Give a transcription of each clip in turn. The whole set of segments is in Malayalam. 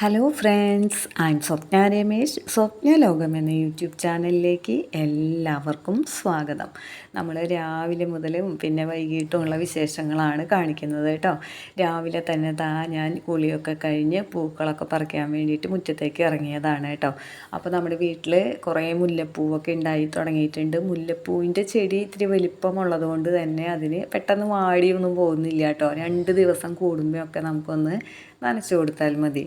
Hello friends M Swapna Ramesh Swapna ലോകം എന്ന യൂട്യൂബ് ചാനലിലേക്ക് എല്ലാവർക്കും സ്വാഗതം. നമ്മൾ രാവിലെ മുതലും പിന്നെ വൈകിട്ടുമുള്ള വിശേഷങ്ങളാണ് കാണിക്കുന്നത് കേട്ടോ. രാവിലെ തന്നെ താ ഞാൻ കുളിയൊക്കെ കഴിഞ്ഞ് പൂക്കളൊക്കെ പറിക്കാൻ വേണ്ടിയിട്ട് മുറ്റത്തേക്ക് ഇറങ്ങിയതാണ് കേട്ടോ. അപ്പോൾ നമ്മുടെ വീട്ടിൽ കുറേ മുല്ലപ്പൂവൊക്കെ ഉണ്ടായി തുടങ്ങിയിട്ടുണ്ട്. മുല്ലപ്പൂവിന്റെ ചെടി ഇത്തിരി വലിപ്പമുള്ളത് കൊണ്ട് തന്നെ അതിന് പെട്ടെന്ന് വാടിയൊന്നും പോകുന്നില്ല കേട്ടോ. രണ്ട് ദിവസം കൂടുമ്പോഴൊക്കെ നമുക്കൊന്ന് നനച്ചു കൊടുത്താൽ മതി.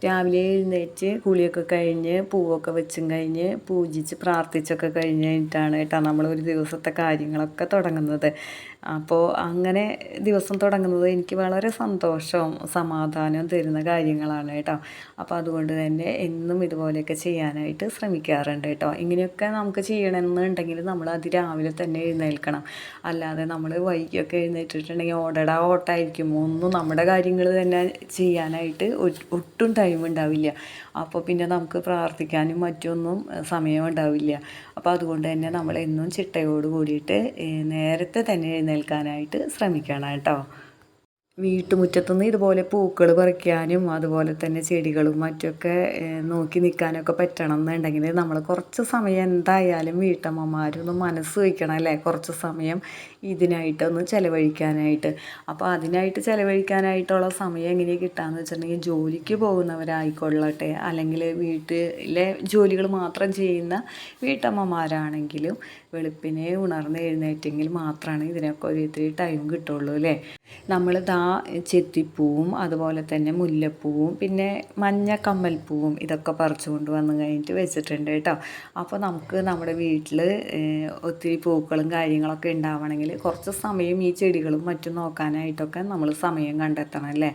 രാവിലെ എഴുന്നേറ്റ് കുളിയൊക്കെ കഴിഞ്ഞ് പൂവൊക്കെ വെച്ചും കഴിഞ്ഞ് പൂജിച്ച് പ്രാർത്ഥിച്ചൊക്കെ കഴിഞ്ഞ് കഴിഞ്ഞിട്ടാണ് കേട്ടോ നമ്മൾ ഒരു ദിവസത്തെ കാര്യങ്ങളൊക്കെ തുടങ്ങുന്നത്. അപ്പോൾ അങ്ങനെ ദിവസം തുടങ്ങുന്നത് എനിക്ക് വളരെ സന്തോഷവും സമാധാനവും തരുന്ന കാര്യങ്ങളാണ് കേട്ടോ. അപ്പോൾ അതുകൊണ്ട് തന്നെ എന്നും ഇതുപോലെയൊക്കെ ചെയ്യാനായിട്ട് ശ്രമിക്കാറുണ്ട് കേട്ടോ. ഇങ്ങനെയൊക്കെ നമുക്ക് ചെയ്യണമെന്നുണ്ടെങ്കിൽ നമ്മൾ അത് രാവിലെ തന്നെ എഴുന്നേൽക്കണം. അല്ലാതെ നമ്മൾ വൈകിയൊക്കെ എഴുന്നേറ്റിട്ടുണ്ടെങ്കിൽ ഓടടാ ഓട്ടായിരിക്കും ഒന്നും നമ്മുടെ കാര്യങ്ങൾ തന്നെ ചെയ്യാനായിട്ട് ഒട്ടും ടൈം ഉണ്ടാവില്ല. അപ്പോൾ പിന്നെ നമുക്ക് പ്രാർത്ഥിക്കാനും മറ്റൊന്നും സമയം ഉണ്ടാവില്ല. അപ്പോൾ അതുകൊണ്ട് തന്നെ നമ്മൾ എന്നും ചിട്ടയോട് കൂടിയിട്ട് നേരത്തെ തന്നെ എഴുന്നേൽക്കാനായിട്ട് ശ്രമിക്കണം കേട്ടോ. വീട്ടുമുറ്റത്തുനിന്ന് ഇതുപോലെ പൂക്കൾ പറിക്കാനും അതുപോലെ തന്നെ ചെടികളും മറ്റൊക്കെ നോക്കി നിൽക്കാനൊക്കെ പറ്റണം എന്നുണ്ടെങ്കിൽ നമ്മൾ കുറച്ച് സമയം എന്തായാലും വീട്ടമ്മമാരൊന്ന് മനസ്സ് വയ്ക്കണം അല്ലേ? കുറച്ച് സമയം ഇതിനായിട്ടൊന്ന് ചിലവഴിക്കാനായിട്ട്. അപ്പോൾ അതിനായിട്ട് ചിലവഴിക്കാനായിട്ടുള്ള സമയം എങ്ങനെ കിട്ടാമെന്ന് വെച്ചിട്ടുണ്ടെങ്കിൽ ജോലിക്ക് പോകുന്നവരായിക്കൊള്ളട്ടെ അല്ലെങ്കിൽ വീട്ടിലെ ജോലികൾ മാത്രം ചെയ്യുന്ന വീട്ടമ്മമാരാണെങ്കിലും വെളുപ്പിനെ ഉണർന്ന് എഴുന്നേറ്റെങ്കിൽ മാത്രമാണ് ഇതിനൊക്കെ ഒരു ഇത്തിരി ടൈം കിട്ടുള്ളൂ അല്ലേ? നമ്മൾ ദാ ചെത്തിപ്പൂവും അതുപോലെ തന്നെ മുല്ലപ്പൂവും പിന്നെ മഞ്ഞ കമ്മൽപ്പൂവും ഇതൊക്കെ പറിച്ചു കൊണ്ട് വന്ന് കഴിഞ്ഞിട്ട് വെച്ചിട്ടുണ്ട് കേട്ടോ. അപ്പോൾ നമുക്ക് നമ്മുടെ വീട്ടിൽ ഒത്തിരി പൂക്കളും കാര്യങ്ങളൊക്കെ ഉണ്ടാവണമെങ്കിൽ കുറച്ച് സമയം ഈ ചെടികളും മറ്റും നോക്കാനായിട്ടൊക്കെ നമ്മൾ സമയം കണ്ടെത്തണം അല്ലേ?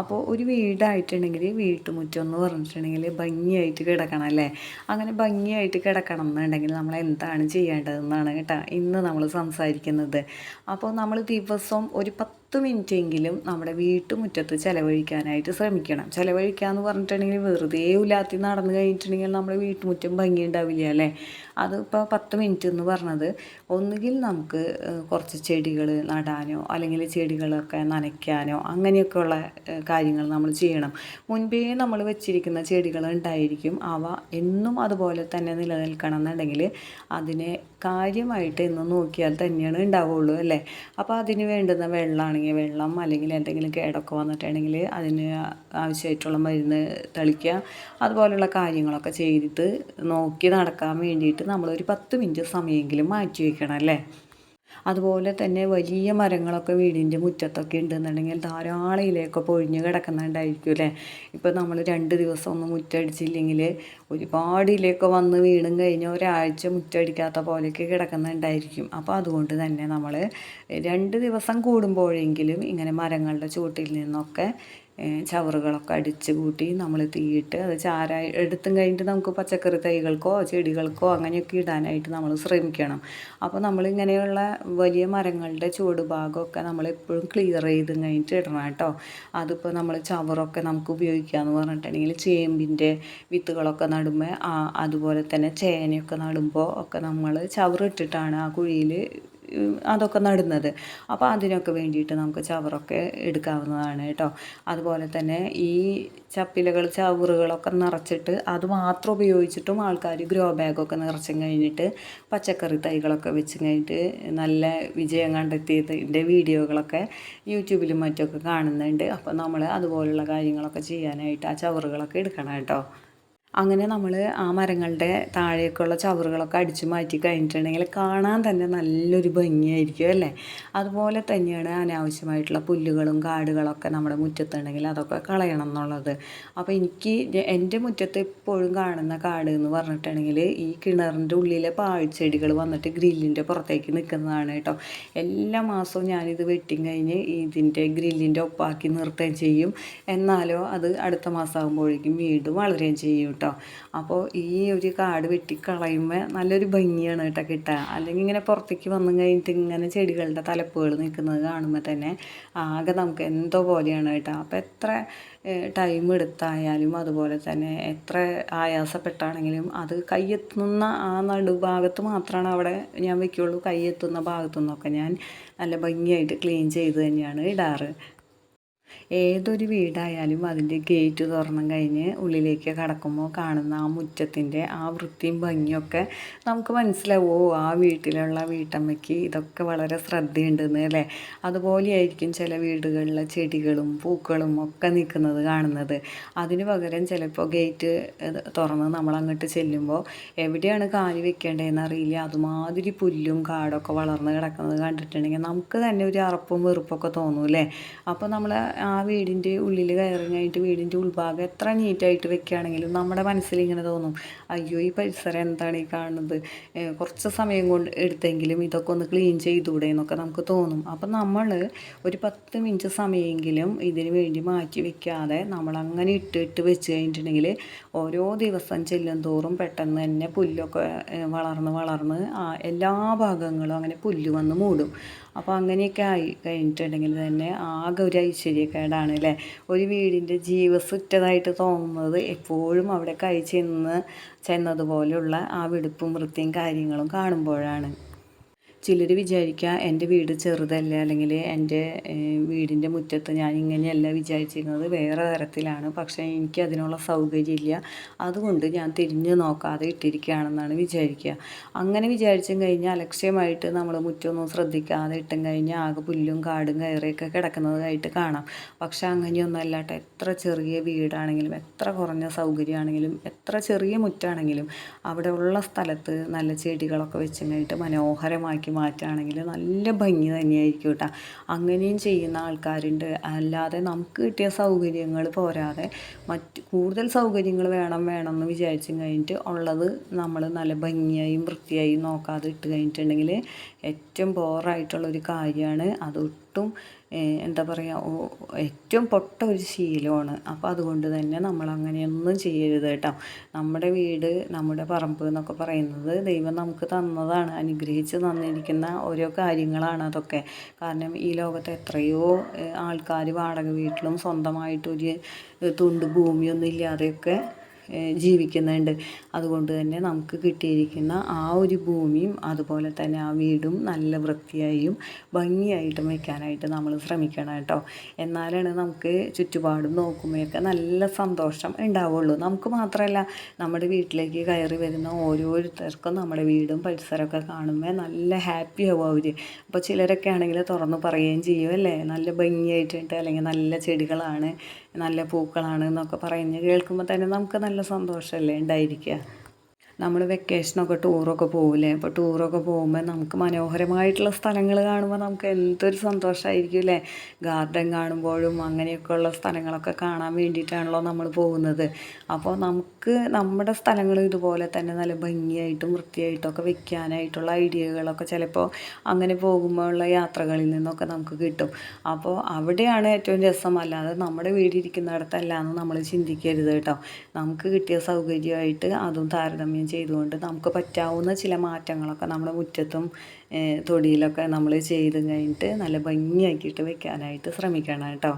അപ്പോൾ ഒരു വീടായിട്ടുണ്ടെങ്കിൽ വീട്ടുമുറ്റം എന്ന് പറഞ്ഞിട്ടുണ്ടെങ്കിൽ ഭംഗിയായിട്ട് കിടക്കണം അല്ലേ? അങ്ങനെ ഭംഗിയായിട്ട് കിടക്കണം എന്നുണ്ടെങ്കിൽ നമ്മൾ എന്താണ് ചെയ്യേണ്ടതെന്നാണ് കേട്ടോ ഇന്ന് നമ്മൾ സംസാരിക്കുന്നത്. അപ്പോൾ നമ്മൾ ദിവസം ഒരു പത്ത് പത്ത് മിനിറ്റെങ്കിലും നമ്മുടെ വീട്ടുമുറ്റത്ത് ചിലവഴിക്കാനായിട്ട് ശ്രമിക്കണം. ചിലവഴിക്കുക എന്ന് പറഞ്ഞിട്ടുണ്ടെങ്കിൽ വെറുതെ ഉലാത്തി നടന്നു കഴിഞ്ഞിട്ടുണ്ടെങ്കിൽ നമ്മുടെ വീട്ടുമുറ്റം ഭംഗി ഉണ്ടാവില്ല അല്ലേ? അതിപ്പോൾ പത്ത് മിനിറ്റ് എന്ന് പറഞ്ഞത്. ഒന്നുകിൽ നമുക്ക് കുറച്ച് ചെടികൾ നടാനോ അല്ലെങ്കിൽ ചെടികളൊക്കെ നനയ്ക്കാനോ അങ്ങനെയൊക്കെയുള്ള കാര്യങ്ങൾ നമ്മൾ ചെയ്യണം. മുൻപേ നമ്മൾ വെച്ചിരിക്കുന്ന ചെടികൾ ഉണ്ടായിരിക്കും. അവ എന്നും അതുപോലെ തന്നെ നിലനിൽക്കണം എന്നുണ്ടെങ്കിൽ അതിനെ കാര്യമായിട്ട് എന്ന് നോക്കിയാൽ തന്നെയാണ് ഉണ്ടാവുള്ളൂ അല്ലേ? അപ്പോൾ അതിന് വേണ്ടുന്ന വെള്ളമാണെങ്കിൽ വെള്ളം അല്ലെങ്കിൽ എന്തെങ്കിലും കേടൊക്കെ വന്നിട്ടുണ്ടെങ്കിൽ അതിന് ആവശ്യമായിട്ടുള്ള മരുന്ന് തളിക്കുക അതുപോലെയുള്ള കാര്യങ്ങളൊക്കെ ചെയ്തിട്ട് നോക്കി നടക്കാൻ വേണ്ടിയിട്ട് നമ്മളൊരു പത്ത് മിനിറ്റ് സമയമെങ്കിലും മാറ്റി വയ്ക്കണം അല്ലേ? അതുപോലെ തന്നെ വലിയ മരങ്ങളൊക്കെ വീടിന്റെ മുറ്റത്തൊക്കെ ഉണ്ടെന്നുണ്ടെങ്കിൽ ധാരാളം ഇലയൊക്കെ പൊഴിഞ്ഞ് കിടക്കുന്നുണ്ടായിരിക്കും അല്ലേ? ഇപ്പോൾ നമ്മൾ രണ്ട് ദിവസം ഒന്ന് മുറ്റടിച്ചില്ലെങ്കിൽ ഒരുപാട് ഇലയൊക്കെ വന്ന് വീണും കഴിഞ്ഞ് ഒരാഴ്ച മുറ്റടിക്കാത്ത പോലെയൊക്കെ കിടക്കുന്നുണ്ടായിരിക്കും. അപ്പോൾ അതുകൊണ്ട് തന്നെ നമ്മൾ രണ്ട് ദിവസം കൂടുമ്പോഴെങ്കിലും ഇങ്ങനെ മരങ്ങളുടെ ചൂട്ടിൽ നിന്നൊക്കെ ചവറുകളൊക്കെ അടിച്ച് കൂട്ടി നമ്മൾ തീയിട്ട് അത് ചാര എടുത്തും കഴിഞ്ഞിട്ട് നമുക്ക് പച്ചക്കറി തൈകൾക്കോ ചെടികൾക്കോ അങ്ങനെയൊക്കെ ഇടാനായിട്ട് നമ്മൾ ശ്രമിക്കണം. അപ്പോൾ നമ്മളിങ്ങനെയുള്ള വലിയ മരങ്ങളുടെ ചുവട് ഭാഗമൊക്കെ നമ്മളെപ്പോഴും ക്ലിയർ ചെയ്ത് കഴിഞ്ഞിട്ട് ഇടണം കേട്ടോ. അതിപ്പോൾ നമ്മൾ ചവറൊക്കെ നമുക്ക് ഉപയോഗിക്കാമെന്ന് പറഞ്ഞിട്ടുണ്ടെങ്കിൽ ചേമ്പിന്റെ വിത്തുകളൊക്കെ നടുമ്പോൾ അതുപോലെ തന്നെ ചേനയൊക്കെ നടുമ്പോൾ ഒക്കെ നമ്മൾ ചവറിട്ടിട്ടാണ് ആ കുഴിയിൽ അതൊക്കെ നടുന്നത്. അപ്പോൾ അതിനൊക്കെ വേണ്ടിയിട്ട് നമുക്ക് ചവറൊക്കെ എടുക്കാവുന്നതാണ് കേട്ടോ. അതുപോലെ തന്നെ ഈ ചപ്പിലകൾ ചവറുകളൊക്കെ നിറച്ചിട്ട് അത് മാത്രം ഉപയോഗിച്ചിട്ടും ആൾക്കാർ ഗ്രോ ബാഗൊക്കെ നിറച്ചും കഴിഞ്ഞിട്ട് പച്ചക്കറി തൈകളൊക്കെ വെച്ച് കഴിഞ്ഞിട്ട് നല്ല വിജയം കണ്ടെത്തിയതിന്റെ വീഡിയോകളൊക്കെ യൂട്യൂബിലും മറ്റൊക്കെ കാണുന്നുണ്ട്. അപ്പോൾ നമ്മൾ അതുപോലുള്ള കാര്യങ്ങളൊക്കെ ചെയ്യാനായിട്ട് ആ ചവറുകളൊക്കെ എടുക്കണം കേട്ടോ. അങ്ങനെ നമ്മൾ ആ മരങ്ങളുടെ താഴേക്കുള്ള ചവറുകളൊക്കെ അടിച്ച് മാറ്റി കഴിഞ്ഞിട്ടുണ്ടെങ്കിൽ കാണാൻ തന്നെ നല്ലൊരു ഭംഗിയായിരിക്കും അല്ലേ? അതുപോലെ തന്നെയാണ് അനാവശ്യമായിട്ടുള്ള പുല്ലുകളും കാടുകളൊക്കെ നമ്മുടെ മുറ്റത്തുണ്ടെങ്കിൽ അതൊക്കെ കളയണം എന്നുള്ളത്. അപ്പോൾ എനിക്ക് എന്റെ മുറ്റത്ത് എപ്പോഴും കാണുന്ന കാട് എന്ന് പറഞ്ഞിട്ടുണ്ടെങ്കിൽ ഈ കിണറിന്റെ ഉള്ളിലെ പാഴ്ചെടികൾ വന്നിട്ട് ഗ്രില്ലിന്റെ പുറത്തേക്ക് നിൽക്കുന്നതാണ് കേട്ടോ. എല്ലാ മാസവും ഞാനിത് വെട്ടി കഴിഞ്ഞ് ഇതിന്റെ ഗ്രില്ലിന്റെ ഒപ്പാക്കി നിർത്തുകയും ചെയ്യും. എന്നാലോ അത് അടുത്ത മാസം ആകുമ്പോഴേക്കും വീണ്ടും വളരുകയും ചെയ്യും കേട്ടോ. അപ്പോൾ ഈ ഒരു കാട് വെട്ടിക്കളയുമ്പോൾ നല്ലൊരു ഭംഗിയാണ് കേട്ടോ കിട്ടുക അല്ലെങ്കിൽ ഇങ്ങനെ പുറത്തേക്ക് വന്നു കഴിഞ്ഞിട്ട് ഇങ്ങനെ ചെടികളുടെ തലപ്പുകൾ നിൽക്കുന്നത് കാണുമ്പോൾ തന്നെ ആകെ നമുക്ക് എന്തോ പോലെയാണ് കേട്ടോ. അപ്പോൾ എത്ര ടൈം എടുത്തായാലും അതുപോലെ തന്നെ എത്ര ആയാസപ്പെട്ടാണെങ്കിലും അത് കയ്യെത്തുന്ന ആ നടുഭാഗത്ത് മാത്രമാണ് അവിടെ ഞാൻ വയ്ക്കുള്ളൂ കയ്യെത്തുന്ന ഭാഗത്തു നിന്നൊക്കെ ഞാൻ നല്ല ഭംഗിയായിട്ട് ക്ലീൻ ചെയ്ത് തന്നെയാണ് ഇടാറ്. ഏതൊരു വീടായാലും അതിന്റെ ഗേറ്റ് തുറന്നും കഴിഞ്ഞ് ഉള്ളിലേക്ക് കടക്കുമ്പോൾ കാണുന്ന ആ മുറ്റത്തിന്റെ ആ വൃത്തിയും ഭംഗിയൊക്കെ നമുക്ക് മനസ്സിലാവോ. ആ വീട്ടിലുള്ള വീട്ടമ്മയ്ക്ക് ഇതൊക്കെ വളരെ ശ്രദ്ധയുണ്ടെന്ന് അല്ലേ? അതുപോലെയായിരിക്കും ചില വീടുകളിലെ ചെടികളും പൂക്കളും ഒക്കെ നിൽക്കുന്നത് കാണുന്നത്. അതിന് പകരം ചിലപ്പോൾ ഗേറ്റ് തുറന്ന് നമ്മൾ അങ്ങോട്ട് ചെല്ലുമ്പോൾ എവിടെയാണ് കാൽ വെക്കേണ്ടതെന്ന് അറിയില്ല. അതുമാതിരി പുല്ലും കാടൊക്കെ വളർന്ന് കിടക്കുന്നത് കണ്ടിട്ടുണ്ടെങ്കിൽ നമുക്ക് തന്നെ ഒരു അറപ്പും വെറുപ്പൊക്കെ തോന്നും അല്ലേ? അപ്പോൾ നമ്മൾ ആ വീടിന്റെ ഉള്ളിൽ കയറി കഴിഞ്ഞിട്ട് വീടിന്റെ ഉൾഭാഗം എത്ര നീറ്റായിട്ട് വെക്കുകയാണെങ്കിലും നമ്മുടെ മനസ്സിൽ ഇങ്ങനെ തോന്നും. അയ്യോ ഈ പരിസരം എന്താണ് ഈ കാണുന്നത്? കുറച്ച് സമയം കൊണ്ട് എടുത്തെങ്കിലും ഇതൊക്കെ ഒന്ന് ക്ലീൻ ചെയ്തുകൂടെ എന്നൊക്കെ നമുക്ക് തോന്നും. അപ്പം നമ്മൾ ഒരു പത്ത് മിനിറ്റ് സമയമെങ്കിലും ഇതിന് വേണ്ടി മാറ്റി വെക്കാതെ നമ്മൾ അങ്ങനെ ഇട്ട് ഇട്ട് വെച്ച് കഴിഞ്ഞിട്ടുണ്ടെങ്കിൽ ഓരോ ദിവസം ചെല്ലും തോറും പെട്ടെന്ന് തന്നെ പുല്ലൊക്കെ വളർന്ന് വളർന്ന് എല്ലാ ഭാഗങ്ങളും അങ്ങനെ പുല്ല് വന്ന് മൂടും. അപ്പോൾ അങ്ങനെയൊക്കെ ആയി കഴിഞ്ഞിട്ടുണ്ടെങ്കിൽ തന്നെ ആകെ ഒരു ഐശ്വര്യക്കേടാണ് അല്ലേ? ഒരു വീടിന്റെ ജീവസുറ്റതായിട്ട് തോന്നുന്നത് എപ്പോഴും അവിടെ കൈ ചെന്ന് ചെന്നതുപോലെയുള്ള ആ വെടുപ്പും വൃത്തിയും കാര്യങ്ങളും കാണുമ്പോഴാണ്. ചിലർ വിചാരിക്കുക എന്റെ വീട് ചെറുതല്ല അല്ലെങ്കിൽ എന്റെ വീടിന്റെ മുറ്റത്ത് ഞാൻ ഇങ്ങനെയല്ല വിചാരിച്ചിരുന്നത് വേറെ തരത്തിലാണ്. പക്ഷേ എനിക്ക് അതിനുള്ള സൗകര്യമില്ല. അതുകൊണ്ട് ഞാൻ തിരിഞ്ഞു നോക്കാതെ ഇട്ടിരിക്കുകയാണെന്നാണ് വിചാരിക്കുക. അങ്ങനെ വിചാരിച്ചും കഴിഞ്ഞാൽ അലക്ഷ്യമായിട്ട് നമ്മൾ മുറ്റമൊന്നും ശ്രദ്ധിക്കാതെ ഇട്ടും കഴിഞ്ഞാൽ ആകെ പുല്ലും കാടും കയറിയൊക്കെ കിടക്കുന്നതായിട്ട് കാണാം. പക്ഷേ അങ്ങനെയൊന്നും അല്ലാട്ടെ എത്ര ചെറിയ വീടാണെങ്കിലും എത്ര കുറഞ്ഞ സൗകര്യമാണെങ്കിലും എത്ര ചെറിയ മുറ്റാണെങ്കിലും അവിടെ ഉള്ള സ്ഥലത്ത് നല്ല ചെടികളൊക്കെ വെച്ചും കഴിഞ്ഞിട്ട് മനോഹരമാക്കി മാറ്റുകയാണെങ്കിൽ നല്ല ഭംഗി തന്നെയായിരിക്കും കേട്ടോ അങ്ങനെയും ചെയ്യുന്ന ആൾക്കാരുണ്ട്. അല്ലാതെ നമുക്ക് കിട്ടിയ സൗകര്യങ്ങൾ പോരാതെ മറ്റ് കൂടുതൽ സൗകര്യങ്ങൾ വേണം വേണം എന്ന് വിചാരിച്ചും കഴിഞ്ഞിട്ട് ഉള്ളത് നമ്മൾ നല്ല ഭംഗിയായും വൃത്തിയായും നോക്കാതെ ഇട്ട് കഴിഞ്ഞിട്ടുണ്ടെങ്കിൽ ഏറ്റവും ബോറായിട്ടുള്ളൊരു കാര്യമാണ് അതൊട്ടും എന്താ പറയുക ഏറ്റവും പൊട്ട ഒരു ശീലമാണ്. അപ്പോൾ അതുകൊണ്ട് തന്നെ നമ്മൾ അങ്ങനെയൊന്നും ചെയ്യരുത് കേട്ടോ. നമ്മുടെ വീട് നമ്മുടെ പറമ്പ് എന്നൊക്കെ പറയുന്നത് ദൈവം നമുക്ക് തന്നതാണ്. അനുഗ്രഹിച്ച് തന്നിരിക്കുന്ന ഓരോ കാര്യങ്ങളാണ് അതൊക്കെ. കാരണം ഈ ലോകത്ത് എത്രയോ ആൾക്കാർ വാടക വീട്ടിലും സ്വന്തമായിട്ടൊരു തുണ്ട് ഭൂമിയൊന്നും ഇല്ലാതെയൊക്കെ ജീവിക്കുന്നുണ്ട്. അതുകൊണ്ട് തന്നെ നമുക്ക് കിട്ടിയിരിക്കുന്ന ആ ഒരു ഭൂമിയും അതുപോലെ തന്നെ ആ വീടും നല്ല വൃത്തിയായും ഭംഗിയായിട്ടും വെക്കാനായിട്ട് നമ്മൾ ശ്രമിക്കണം കേട്ടോ. എന്നാലാണ് നമുക്ക് ചുറ്റുപാടും നോക്കുമ്പോഴൊക്കെ നല്ല സന്തോഷം ഉണ്ടാവുള്ളൂ. നമുക്ക് മാത്രമല്ല നമ്മുടെ വീട്ടിലേക്ക് കയറി വരുന്ന ഓരോരുത്തർക്കും നമ്മുടെ വീടും പരിസരമൊക്കെ കാണുമ്പോൾ നല്ല ഹാപ്പി ആവും അവർ അപ്പോൾ ചിലരൊക്കെ ആണെങ്കിൽ തുറന്ന് പറയുകയും ചെയ്യും അല്ലേ? നല്ല ഭംഗിയായിട്ടുണ്ട് അല്ലെങ്കിൽ നല്ല ചെടികളാണ്. നല്ല പൂക്കളാണ് എന്നൊക്കെ പറയുന്നത്. കേൾക്കുമ്പോൾ തന്നെ നമുക്ക് നല്ല സന്തോഷമല്ലേ ഉണ്ടായിരിക്കുക. നമ്മൾ വെക്കേഷനൊക്കെ ടൂറൊക്കെ പോകില്ലേ അപ്പോൾ ടൂറൊക്കെ പോകുമ്പോൾ നമുക്ക് മനോഹരമായിട്ടുള്ള സ്ഥലങ്ങൾ കാണുമ്പോൾ നമുക്ക് എന്തൊരു സന്തോഷമായിരിക്കും അല്ലേ? ഗാർഡൻ കാണുമ്പോഴും അങ്ങനെയൊക്കെയുള്ള സ്ഥലങ്ങളൊക്കെ കാണാൻ വേണ്ടിയിട്ടാണല്ലോ നമ്മൾ പോകുന്നത്. അപ്പോൾ നമുക്ക് നമ്മുടെ സ്ഥലങ്ങൾ ഇതുപോലെ തന്നെ നല്ല ഭംഗിയായിട്ടും വൃത്തിയായിട്ടൊക്കെ വെക്കാനായിട്ടുള്ള ഐഡിയകളൊക്കെ ചിലപ്പോൾ അങ്ങനെ പോകുമ്പോഴുള്ള യാത്രകളിൽ നിന്നൊക്കെ നമുക്ക് കിട്ടും. അപ്പോൾ അവിടെയാണ് ഏറ്റവും രസം. അല്ലാതെ നമ്മുടെ വീടിരിക്കുന്നിടത്തല്ല എന്ന് നമ്മൾ ചിന്തിക്കരുത് കേട്ടോ. നമുക്ക് കിട്ടിയ സൗകര്യമായിട്ട് അതും താരതമ്യം ചെയ്തുകൊണ്ട് നമുക്ക് പറ്റാവുന്ന ചില മാറ്റങ്ങളൊക്കെ നമ്മുടെ മുറ്റത്തും തൊടിയിലൊക്കെ നമ്മൾ ചെയ്ത് കഴിഞ്ഞിട്ട് നല്ല ഭംഗിയാക്കിയിട്ട് വെക്കാനായിട്ട് ശ്രമിക്കണം കേട്ടോ.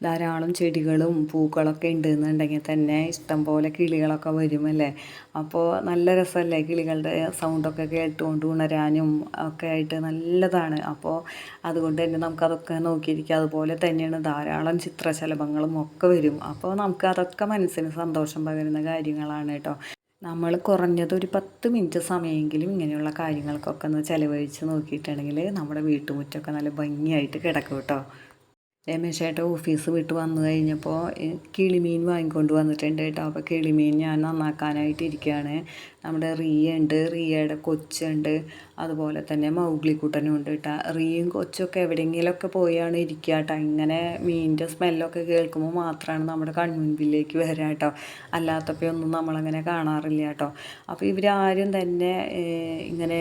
ധാരാളം ചെടികളും പൂക്കളൊക്കെ ഉണ്ടെന്നുണ്ടെങ്കിൽ തന്നെ ഇഷ്ടം പോലെ കിളികളൊക്കെ വരുമല്ലേ? അപ്പോൾ നല്ല രസമല്ലേ കിളികളുടെ സൗണ്ടൊക്കെ കേട്ടുകൊണ്ട് ഉണരാനും ഒക്കെ ആയിട്ട് നല്ലതാണ്. അപ്പോൾ അതുകൊണ്ട് തന്നെ നമുക്കതൊക്കെ നോക്കിയിരിക്കുക. അതുപോലെ തന്നെയാണ് ധാരാളം ചിത്രശലഭങ്ങളും ഒക്കെ വരും. അപ്പോൾ നമുക്ക് അതൊക്കെ മനസ്സിന് സന്തോഷം പകരുന്ന കാര്യങ്ങളാണ് കേട്ടോ. നമ്മൾ കുറഞ്ഞത് ഒരു പത്ത് മിനിറ്റ് സമയമെങ്കിലും ഇങ്ങനെയുള്ള കാര്യങ്ങൾക്കൊക്കെ ഒന്ന് ചിലവഴിച്ച് നോക്കിയിട്ടുണ്ടെങ്കിൽ നമ്മുടെ വീട്ടുമുറ്റമൊക്കെ നല്ല ഭംഗിയായിട്ട് കിടക്കും കേട്ടോ. രമേശേട്ട ഓഫീസ് വിട്ട് വന്നു കഴിഞ്ഞപ്പോൾ കിളിമീൻ വാങ്ങിക്കൊണ്ട് വന്നിട്ടുണ്ട് കേട്ടോ. അപ്പോൾ കിളിമീൻ ഞാൻ നന്നാക്കാനായിട്ട് ഇരിക്കുകയാണ് നമ്മുടെ റിയ ഉണ്ട്. റിയയുടെ കൊച്ചുണ്ട് അതുപോലെ തന്നെ മൗഗ്ലിക്കുട്ടനും ഉണ്ട് കേട്ടോ. റിയയും കൊച്ചൊക്കെ എവിടെയെങ്കിലുമൊക്കെ പോയാണ് ഇരിക്കുക കേട്ടോ. ഇങ്ങനെ മീനിന്റെ സ്മെല്ലൊക്കെ കേൾക്കുമ്പോൾ മാത്രമാണ് നമ്മുടെ കൺമുൻപിലേക്ക് വരിക കേട്ടോ. അല്ലാത്തപ്പോൾ ഒന്നും നമ്മളങ്ങനെ കാണാറില്ല കേട്ടോ. അപ്പോൾ ഇവരാരും തന്നെ ഇങ്ങനെ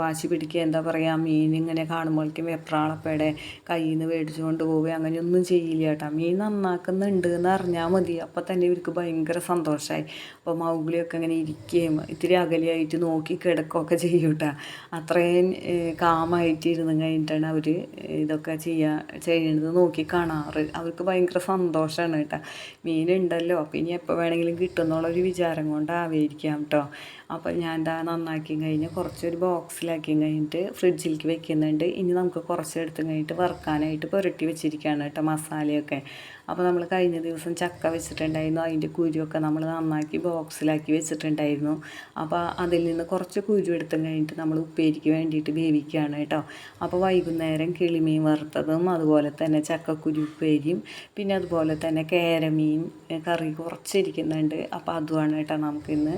വാശി പിടിക്കുക എന്താ പറയുക മീൻ ഇങ്ങനെ കാണുമ്പോഴേക്കും വെപ്രാളപ്പയുടെ കയ്യിൽ നിന്ന് മേടിച്ചുകൊണ്ട് പോവുക അങ്ങനെയൊന്നും ചെയ്യില്ല കേട്ടോ. മീൻ നന്നാക്കുന്നുണ്ട് എന്ന് അറിഞ്ഞാൽ മതി. അപ്പോൾ തന്നെ ഇവർക്ക് ഭയങ്കര സന്തോഷമായി. അപ്പോൾ മൗഗ്ലിയൊക്കെ ഇങ്ങനെ ഇരിക്കുകയും ഇത്തിരി അകലെയായിട്ട് നോക്കി കിടക്കുകയൊക്കെ ചെയ്യും കേട്ടോ അത്രയും കാമായിട്ട് ഇരുന്ന് കഴിഞ്ഞിട്ടാണ് അവർ ഇതൊക്കെ ചെയ്യുക ചെയ്യുന്നത് നോക്കി കാണാറ്. അവർക്ക് ഭയങ്കര സന്തോഷമാണ് കേട്ടോ. മീനുണ്ടല്ലോ അപ്പം ഇനി എപ്പോൾ വേണമെങ്കിലും കിട്ടുമെന്നുള്ളൊരു വിചാരം കൊണ്ടാവേയിരിക്കാം കേട്ടോ അപ്പം ഞാൻ എന്താ നന്നാക്കി കഴിഞ്ഞ് കുറച്ചൊരു ബോക്സിലാക്കി കഴിഞ്ഞിട്ട് ഫ്രിഡ്ജിലേക്ക് വെക്കുന്നുണ്ട്. ഇനി നമുക്ക് കുറച്ചെടുത്ത് കഴിഞ്ഞിട്ട് വറുക്കാനായിട്ട് പുരട്ടി വെച്ചിരിക്കുകയാണ് കേട്ടോ മസാലയൊക്കെ. അപ്പോൾ നമ്മൾ കഴിഞ്ഞ ദിവസം ചക്ക വെച്ചിട്ടുണ്ടായിരുന്നു. അതിന്റെ കുരുവൊക്കെ നമ്മൾ നന്നാക്കി ബോക്സിലാക്കി വെച്ചിട്ടുണ്ടായിരുന്നു. അപ്പോൾ അതിൽ നിന്ന് കുറച്ച് കുരു എടുത്തും കഴിഞ്ഞിട്ട് നമ്മൾ ഉപ്പേരിക്ക് വേണ്ടിയിട്ട് വേവിക്കുകയാണ് കേട്ടോ. അപ്പോൾ വൈകുന്നേരം കിളിമീൻ വറുത്തതും അതുപോലെ തന്നെ ചക്കക്കുരു ഉപ്പേരിയും പിന്നെ അതുപോലെ തന്നെ കേരമീൻ കറി കുറച്ചിരിക്കുന്നുണ്ട്. അപ്പോൾ അതുമാണ് കേട്ടോ നമുക്കിന്ന്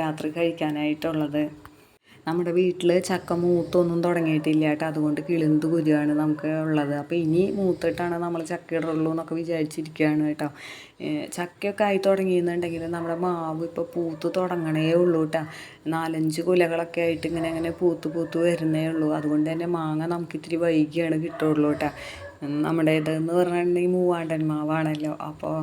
രാത്രി കഴിക്കാനായിട്ടുള്ളത്. നമ്മുടെ വീട്ടിൽ ചക്ക മൂത്തൊന്നും തുടങ്ങിയിട്ടില്ല കേട്ടോ. അതുകൊണ്ട് കിളിന്ത് കുരുവാണ് നമുക്ക് ഉള്ളത്. അപ്പോൾ ഇനി മൂത്തിട്ടാണ് നമ്മൾ ചക്ക ഇടുള്ളൂ എന്നൊക്കെ വിചാരിച്ചിരിക്കുകയാണ് കേട്ടോ. ചക്കയൊക്കെ ആയി തുടങ്ങിയെന്നുണ്ടെങ്കിൽ നമ്മുടെ മാവ് ഇപ്പോൾ പൂത്ത് തുടങ്ങണേ ഉള്ളൂ കേട്ടോ. നാലഞ്ച് കുലകളൊക്കെ ആയിട്ട് ഇങ്ങനെ അങ്ങനെ പൂത്ത് പൂത്ത് വരുന്നേ ഉള്ളൂ. അതുകൊണ്ട് തന്നെ മാങ്ങ നമുക്ക് ഇത്തിരി വൈകിയാണ് കിട്ടുള്ളൂ കേട്ടോ. നമ്മുടെ എന്ന് പറഞ്ഞിട്ടുണ്ടെങ്കിൽ മൂവാണ്ടൻ മാവാണല്ലോ. അപ്പോൾ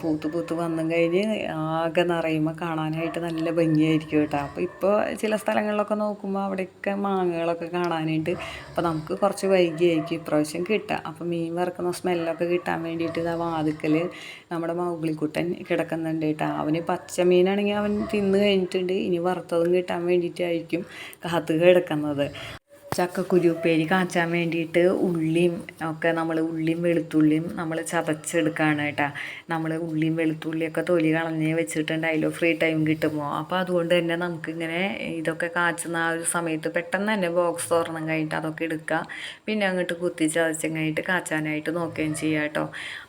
പൂത്ത് പൂത്ത് വന്നു കഴിഞ്ഞ് ആകെ നിറയുമ്പോൾ കാണാനായിട്ട് നല്ല ഭംഗിയായിരിക്കും കേട്ടോ. അപ്പോൾ ഇപ്പോൾ ചില സ്ഥലങ്ങളിലൊക്കെ നോക്കുമ്പോൾ അവിടെയൊക്കെ മാങ്ങകളൊക്കെ കാണാനായിട്ട് അപ്പോൾ നമുക്ക് കുറച്ച് വൈകിയായിരിക്കും ഇപ്രാവശ്യം കിട്ടുക. അപ്പോൾ മീൻ വറക്കുന്ന സ്മെല്ലൊക്കെ കിട്ടാൻ വേണ്ടിയിട്ട് ഇതാ വാതുക്കൽ നമ്മുടെ മൗഗ്ലിക്കുട്ടൻ കിടക്കുന്നുണ്ട് കേട്ടോ. അവന് പച്ച മീനാണെങ്കിൽ അവൻ തിന്ന് കഴിഞ്ഞിട്ടുണ്ട്. ഇനി വറുത്തതും കിട്ടാൻ വേണ്ടിയിട്ടായിരിക്കും കാത്തു കിടക്കുന്നത്. ചക്കക്കുരു ഉപ്പേരി കാച്ചാൻ വേണ്ടിയിട്ട് ഉള്ളിയും ഒക്കെ നമ്മൾ ഉള്ളിയും വെളുത്തുള്ളിയും നമ്മൾ ചതച്ചെടുക്കുകയാണ് കേട്ടോ നമ്മൾ ഉള്ളിയും വെളുത്തുള്ളിയൊക്കെ തൊലി കളഞ്ഞ് വെച്ചിട്ടുണ്ടായല്ലോ ഫ്രീ ടൈം കിട്ടുമ്പോൾ അപ്പോൾ അതുകൊണ്ട് തന്നെ നമുക്കിങ്ങനെ ഇതൊക്കെ കാച്ചുന്ന ആ ഒരു സമയത്ത് പെട്ടെന്ന് തന്നെ ബോക്സ് തുറന്നും കഴിഞ്ഞിട്ട് അതൊക്കെ എടുക്കുക പിന്നെ അങ്ങോട്ട് കുത്തി ചതച്ചും കഴിഞ്ഞിട്ട് കാച്ചാനായിട്ട് നോക്കുകയും ചെയ്യുക കേട്ടോ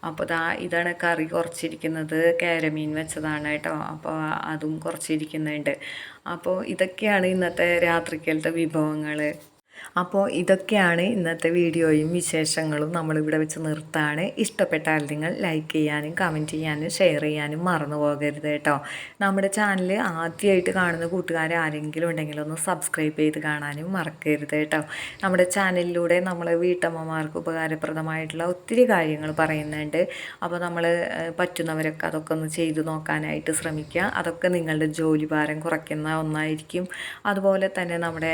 അപ്പോൾ ദാ ഇതാണ് കറി കുറച്ചിരിക്കുന്നത്. കാരമീൻ വെച്ചതാണ് കേട്ടോ അപ്പോൾ അതും കുറച്ചിരിക്കുന്നുണ്ട്. അപ്പോൾ ഇതൊക്കെയാണ് ഇന്നത്തെ രാത്രിക്കലത്തെ വിഭവങ്ങൾ അപ്പോൾ ഇതൊക്കെയാണ് ഇന്നത്തെ വീഡിയോയും വിശേഷങ്ങളും നമ്മളിവിടെ വെച്ച് നിർത്താണ്. ഇഷ്ടപ്പെട്ടാൽ നിങ്ങൾ ലൈക്ക് ചെയ്യാനും കമന്റ് ചെയ്യാനും ഷെയർ ചെയ്യാനും മറന്നു പോകരുത് കേട്ടോ. നമ്മുടെ ചാനൽ ആദ്യമായിട്ട് കാണുന്ന കൂട്ടുകാർ ആരെങ്കിലും ഉണ്ടെങ്കിൽ ഒന്ന് സബ്സ്ക്രൈബ് ചെയ്ത് കാണാനും മറക്കരുത് കേട്ടോ. നമ്മുടെ ചാനലിലൂടെ നമ്മൾ വീട്ടമ്മമാർക്ക് ഉപകാരപ്രദമായിട്ടുള്ള ഒത്തിരി കാര്യങ്ങൾ പറയുന്നുണ്ട്. അപ്പോൾ നമ്മൾ പറ്റുന്നവരൊക്കെ അതൊക്കെ ഒന്ന് ചെയ്തു നോക്കാനായിട്ട് ശ്രമിക്കുക. അതൊക്കെ നിങ്ങളുടെ ജോലി ഭാരം കുറയ്ക്കുന്ന ഒന്നായിരിക്കും. അതുപോലെ തന്നെ നമ്മുടെ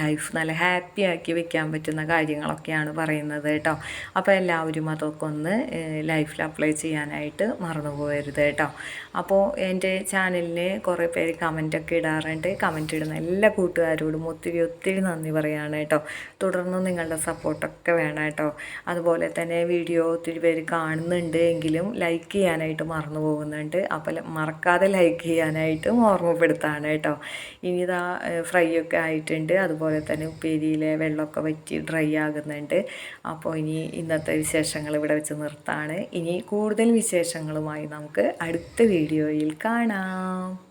ലൈഫ് നല്ല ഹാപ്പി ആക്കി വെക്കാൻ പറ്റുന്ന കാര്യങ്ങളൊക്കെയാണ് പറയുന്നത് കേട്ടോ. അപ്പോൾ എല്ലാവരും അതൊക്കെ ഒന്ന് ലൈഫിൽ അപ്ലൈ ചെയ്യാനായിട്ട് മറന്നു പോകരുത് കേട്ടോ. അപ്പോൾ എന്റെ ചാനലിൽ കുറേ പേര് കമന്റൊക്കെ ഇടാറുണ്ട്. കമന്റ് ഇടുന്ന എല്ലാ കൂട്ടുകാരോടും ഒത്തിരി ഒത്തിരി നന്ദി പറയുകയാണ് കേട്ടോ. തുടർന്ന് നിങ്ങളുടെ സപ്പോർട്ടൊക്കെ വേണം കേട്ടോ. അതുപോലെ തന്നെ വീഡിയോ ഒത്തിരി പേര് കാണുന്നുണ്ട് എങ്കിലും ലൈക്ക് ചെയ്യാനായിട്ട് മറന്നു പോകുന്നുണ്ട്. അപ്പോൾ മറക്കാതെ ലൈക്ക് ചെയ്യാനായിട്ടും ഓർമ്മപ്പെടുത്താണ് കേട്ടോ. ഇനി ഇതാ ഫ്രൈ ഒക്കെ ആയിട്ടുണ്ട്. അതുപോലെ തന്നെ ഉപ്പേരിയിലെ വെള്ളമൊക്കെ വറ്റി ഡ്രൈ ആകുന്നുണ്ട്. അപ്പോൾ ഇനി ഇന്നത്തെ വിശേഷങ്ങൾ ഇവിടെ വെച്ച് നിർത്താണ്. ഇനി കൂടുതൽ വിശേഷങ്ങളുമായി നമുക്ക് അടുത്ത വീഡിയോയിൽ കാണാം.